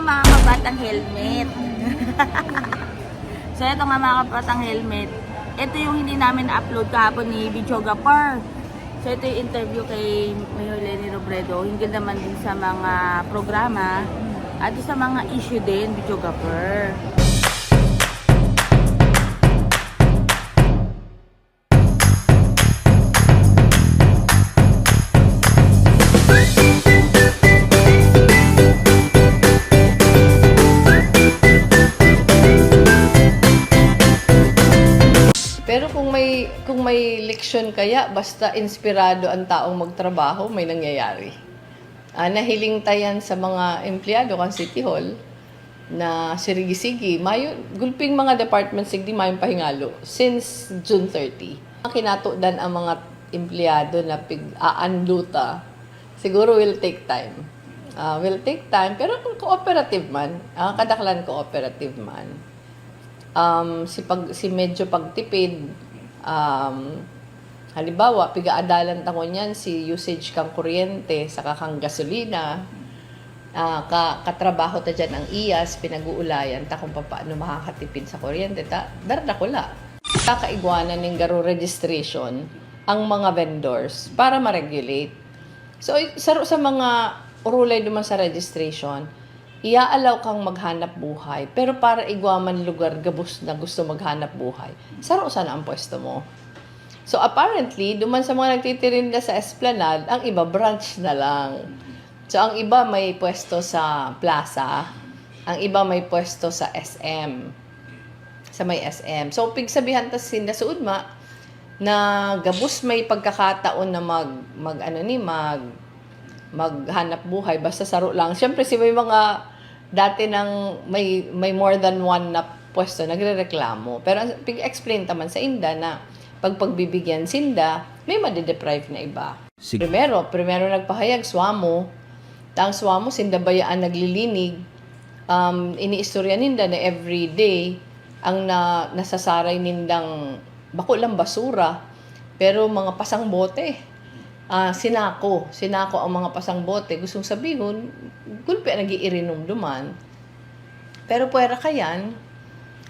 mga kabatang helmet. so ito nga mga kabatang helmet. Ito yung hindi namin na-upload kahapon ni Videographer. So ito yung interview kay Mayor Lenny Robredo. Hinggil naman din sa mga programa at sa mga issue din, Videographer. Kung may leksyon kaya basta inspirado ang taong magtrabaho, may nangyayari. Ah, nahiling tayan sa mga empleyado kan City Hall na sirigi-sigi, mayo gulping mga department sigdi mayong pahingalo since June 30. Ang kinatudan ang mga empleyado na pig aanduta siguro will take time. Ah, will take time pero kung cooperative man, ang kadaklan cooperative man um, si pag si medyo pagtipid um, halimbawa pigaadalan tango niyan si usage kang kuryente sa kakang gasolina. Ah, ka katrabaho ta dyan ang IAS pinag-uulayan ta kung paano makakatipid sa kuryente ta darda ko la. Kakaigwanan ng garo registration ang mga vendors para ma-regulate. So sa, sa mga rulay duman sa registration iaalaw kang maghanap buhay, pero para igwaman lugar gabos na gusto maghanap buhay, saro sana ang pwesto mo. So apparently, duman sa mga nagtitirinda sa Esplanade, ang iba branch na lang. So ang iba may pwesto sa plaza, ang iba may pwesto sa SM. Sa may SM. So pigsabihan ta sinda sa Udma na gabos may pagkakataon na mag mag ano ni mag maghanap buhay basta saro lang. Siyempre si may mga dati nang may may more than one na pwesto nagrereklamo. Pero pig-explain taman sa Inda na pag pagbibigyan sinda, may madideprive na iba. Sige. Primero, primero nagpahayag swamo. Tang swamo sinda bayaan naglilinig. Um, iniistorya ninda na every day ang na, nasasaray nindang bako lang basura pero mga pasang bote ah sinako, sinako ang mga pasang bote. Gustong sabihin, gulpi nagiirinom duman. Pero puwera kayan,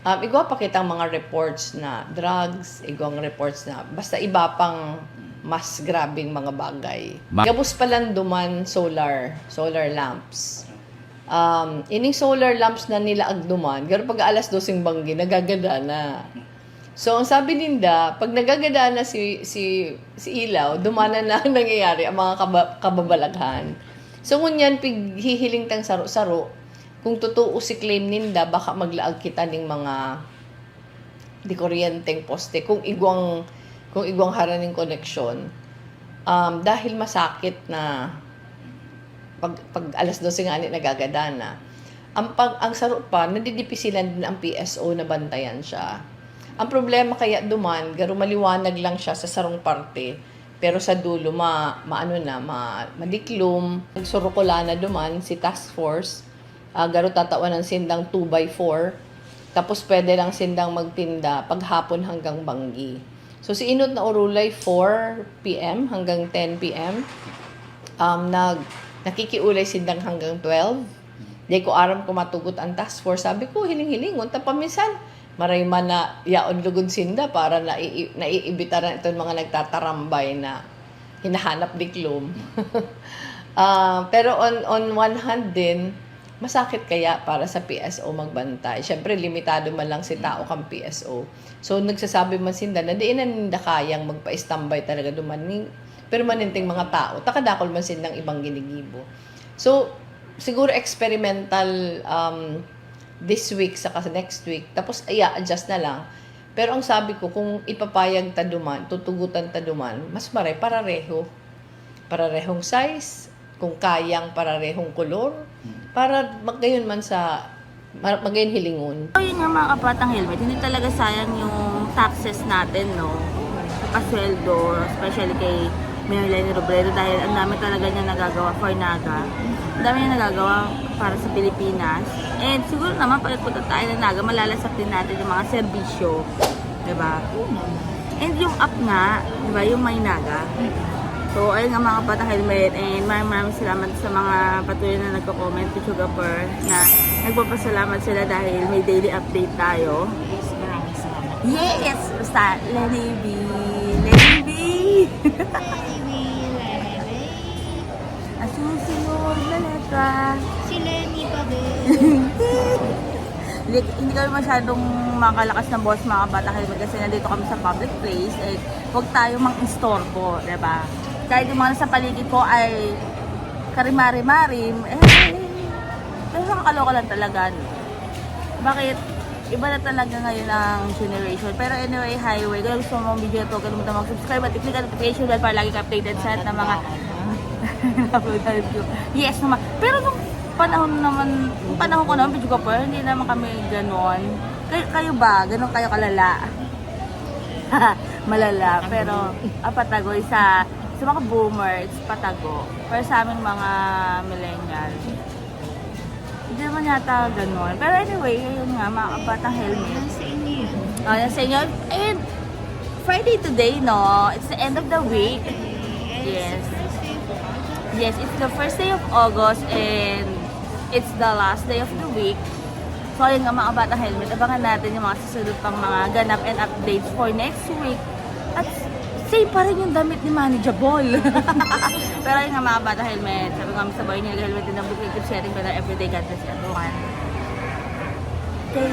um, igwa pa kitang mga reports na drugs, igwang reports na basta iba pang mas grabing mga bagay. Ma- Gabos pa lang duman solar, solar lamps. Um, ining solar lamps na nila agduman, garo pag alas 12 banggi, nagagada na. So, ang sabi ninda, pag nagagada na si, si, si Ilaw, dumana na ang nangyayari ang mga kaba, kababalaghan. So, ngunyan, pighihiling tang saro-saro, kung totoo si claim ninda, baka maglaag kita ng mga di kuryenteng poste kung igwang kung igwang haraning koneksyon. Um, dahil masakit na pag, pag alas 12 nga nagagada na. Ang pag ang saro pa nadidipisilan din ang PSO na bantayan siya ang problema kaya duman garo maliwanag lang siya sa sarong parte pero sa dulo ma maano na ma madiklom nagsurukula na duman si task force uh, garo tatawan ng sindang 2 by 4 tapos pwede lang sindang magtinda paghapon hanggang banggi. So si Inod na Urulay 4 p.m. hanggang 10 p.m. Um, nag nakikiulay sindang hanggang 12. Di ko aram ko matugot ang task force. Sabi ko, hiling-hilingon. Tapaminsan, maray man na yaon lugod sinda para na naiibitaran itong mga nagtatarambay na hinahanap diklom. Ah, pero on on one hand din, masakit kaya para sa PSO magbantay. Siyempre, limitado man lang si tao kang PSO. So, nagsasabi man sinda na di na kayang magpa-standby talaga dumaning permanenteng mga tao. Takadakol man sindang ibang ginigibo. So, siguro experimental um, this week sa next week. Tapos, ay adjust na lang. Pero ang sabi ko, kung ipapayag taduman, tutugutan taduman, mas maray parareho. Pararehong size, kung kayang pararehong kolor, para magayon man sa ma- magayon hilingon. So yun nga mga kapatang helmet, hindi talaga sayang yung taxes natin, no? Pasweldo, especially kay Mayor Lenny Robredo dahil ang dami talaga niya nagagawa for Naga. Ang dami niya nagagawa para sa Pilipinas. And siguro naman pag punta tayo ng Naga, malalasap din natin yung mga serbisyo. 'di ba? And yung app nga, 'di ba, yung may Naga. So, ayun nga mga bata helmet and maraming maraming salamat sa mga patuloy na nagko-comment to Sugar na nagpapasalamat sila dahil may daily update tayo. Yes, maraming salamat. Yes! Basta, Lenny B! Lenny B! Susunod na letra. Si Lenny pa din. hindi, hindi kami masyadong makalakas ng boss mga bata kasi nandito kami sa public place eh huwag tayo mang istorbo, di ba? Kahit yung mga nasa paligid ko ay karimari-marim, eh, pero nakakaloka lang talaga. Bakit? Iba na talaga ngayon ang generation. Pero anyway, highway. Kung gusto mo ang video ito, kalimutan mag-subscribe at i-click ang notification bell para lagi ka updated sa ng mga. Yes naman. Pero nung panahon naman, nung panahon ko naman, video po, hindi naman kami ganon. Kayo, kayo ba? Ganon kayo kalala? Malala. Pero, ah, patagoy sa, sa mga boomer, it's patago. Pero sa aming mga millennial, hindi naman yata ganon. Pero anyway, yun nga, mga kabatang helmet. Nasa inyo yun. Oh, yan sa inyo. And Friday today, no? It's the end of the week. Yes. Yes, it's the first day of August and it's the last day of the week. So, ayun nga mga bata helmet, abangan natin yung mga susunod pang mga ganap and updates for next week. At same pa rin yung damit ni Manageable. Pero ayun nga mga bata helmet, sabi kami sa boy niya, helmet din ang book, keep sharing better everyday, God bless everyone. Tayo